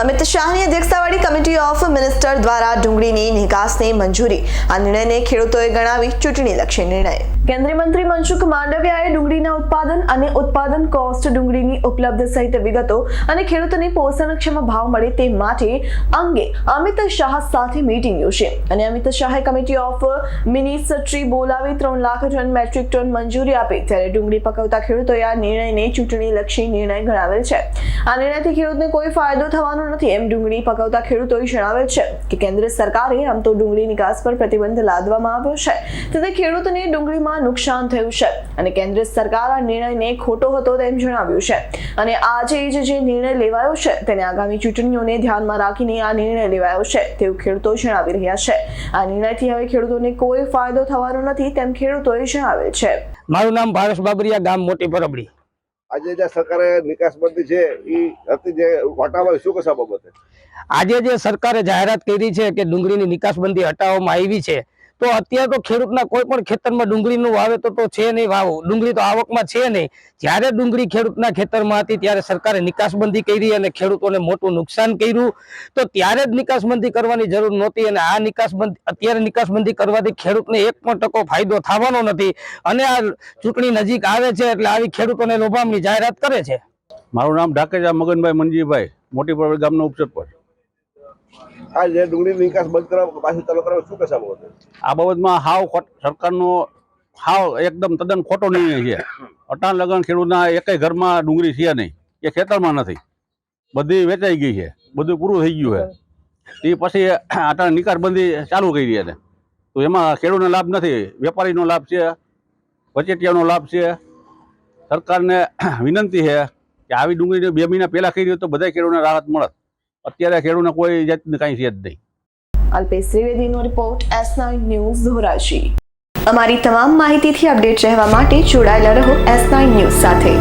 અમિત શાહની અધ્યક્ષતાવાળી committee of minister દ્વારા ડુંગળીની નિકાસની મંજૂરી. આ નિર્ણયને ખેડૂતોએ ગણાવી ચૂંટણીલક્ષી નિર્ણય. કેન્દ્રીય મંત્રી મનસુખ માંડવિયાએ ડુંગળીના ઉત્પાદન અને ઉત્પાદન કોસ્ટ ડુંગળીની ઉપલબ્ધ સહિત વિગતો અને ખેડૂતોને પોષણક્ષમ ભાવ મળે તે માટે અંગે અમિત શાહ સાથે મીટિંગ યોજશે. અને અમિત શાહે કમિટી ઓફ મિનિસ્ટ્રી બોલાવી ત્રણ લાખ ટન મેટ્રિક ટન મંજૂરી આપી. ત્યારે ડુંગળી પકવતા ખેડૂતોએ આ નિર્ણયને ચૂંટણીલક્ષી નિર્ણય ગણાવેલ છે. આ નિર્ણયથી ખેડૂતને કોઈ ફાયદો થવાનો નથી. એમ ડુંગળી પકવતા ખેડૂતોએ જણાવેલ છે કે કેન્દ્ર સરકારે આમ તો ડુંગળી નિકાસ પર પ્રતિબંધ લાદવામાં આવ્યો છે. તેથી ખેડૂતોને ડુંગળીમાં નુકસાન થયું છે અને કેન્દ્ર સરકાર આ નિર્ણયને ખોટો હતો તેમ જણાવ્યું છે. અને આજે જ જે નિર્ણય લેવાયો છે તેને આગામી ચૂંટણીઓને ધ્યાનમાં રાખીને આ નિર્ણય લેવાયો છે તેવું ખેડૂતો જણાવી રહ્યા છે. આ નિર્ણયથી હવે ખેડૂતોને કોઈ ફાયદો થવાનો નથી તેમ ખેડૂતોએ જણાવેલ છે. મારું નામ ભાવેશ બાબરિયા, ગામ મોટી પરબડી. આજે જે સરકારે નિકાસ બંધી છે એ હતી જે હટાવવા શું કશા બાબતે? આજે જે સરકારે જાહેરાત કરી છે કે ડુંગળીની નિકાસબંધી હટાવવામાં આવી છે તો અત્યારે તો ખેડૂતના કોઈ પણ ખેતરમાં ડુંગળીનું વાવેતર તો છે નહીં વાવ. ડુંગળી તો આવકમાં છે નહીં. જ્યારે ડુંગળી ખેડૂતના ખેતરમાં હતી ત્યારે સરકારે નિકાસબંધી કરી અને ખેડૂતોને મોટું નુકસાન કર્યું. તો ત્યારે જ નિકાસબંધી કરવાની જરૂર નહોતી અને આ નિકાસબંધી, અત્યારે નિકાસબંધી કરવાથી ખેડૂતને એક પણ ટકો ફાયદો થવાનો નથી. અને આ ચૂંટણી નજીક આવે છે એટલે આવી ખેડૂતોને લોભામની જાહેરાત કરે છે. મારું નામ ઢાકેજા મગનભાઈ મનજીભાઈ મોટી ગામનો ઉપસરપંચ. આ જે ડુંગળીની નિકાસ બંધ કરવા પાછું ચાલુ કરવા, શું બાબતે? આ બાબતમાં હાવ સરકારનો હાવ એકદમ તદ્દન ખોટો નિર્ણય છે. અટાણ લગન ખેડૂતના એકેય ઘરમાં ડુંગળી છે નહીં. એ ખેતરમાં નથી. બધી વેચાઈ ગઈ છે. બધું પૂરું થઈ ગયું છે. એ પછી અટાણ નિકાસબંધી ચાલુ કરી છે. તો એમાં ખેડૂતને લાભ નથી. વેપારીનો લાભ છે. વચેટિયાનો લાભ છે. સરકારને વિનંતી છે કે આવી ડુંગળી બે મહિના પહેલા કરી હોય તો બધા ખેડૂતને રાહત મળત. અત્યારે ખેડૂતને કોઈ જાતની કાંઈ છે જ નહીં. Alpesh ત્રિવેદીનો report S nine news Dhoraji. અમારી તમામ માહિતીથી અપડેટ રહેવા માટે જોડાયેલા રહો એસ નાઇન ન્યૂઝ સાથે.